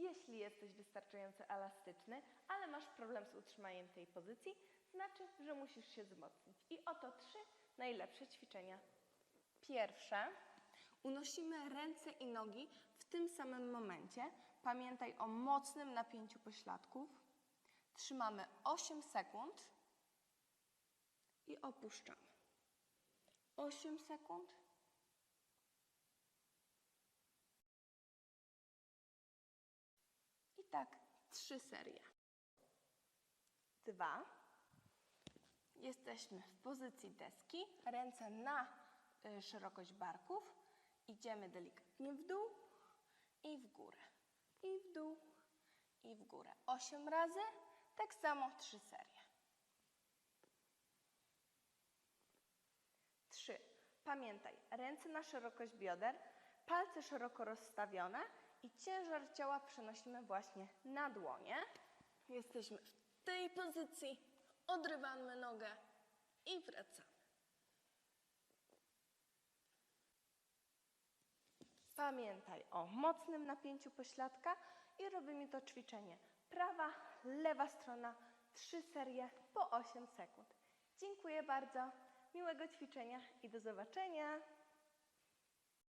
Jeśli jesteś wystarczająco elastyczny, ale masz problem z utrzymaniem tej pozycji, znaczy, że musisz się wzmocnić. I oto trzy najlepsze ćwiczenia. Pierwsze. Unosimy ręce i nogi w tym samym momencie. Pamiętaj o mocnym napięciu pośladków. Trzymamy 8 sekund i opuszczamy. 8 sekund. Tak trzy serie. Dwa. Jesteśmy w pozycji deski, ręce na y, szerokość barków. Idziemy delikatnie w dół i w górę. I w dół i w górę. Osiem razy, tak samo trzy serie. Trzy. Pamiętaj, ręce na szerokość bioder, palce szeroko rozstawione i ciężar ciała przenosimy właśnie na dłonie. Jesteśmy w tej pozycji, odrywamy nogę i wracamy. Pamiętaj o mocnym napięciu pośladka i robimy to ćwiczenie. Prawa, lewa strona, trzy serie po 8 sekund. Dziękuję bardzo, miłego ćwiczenia i do zobaczenia.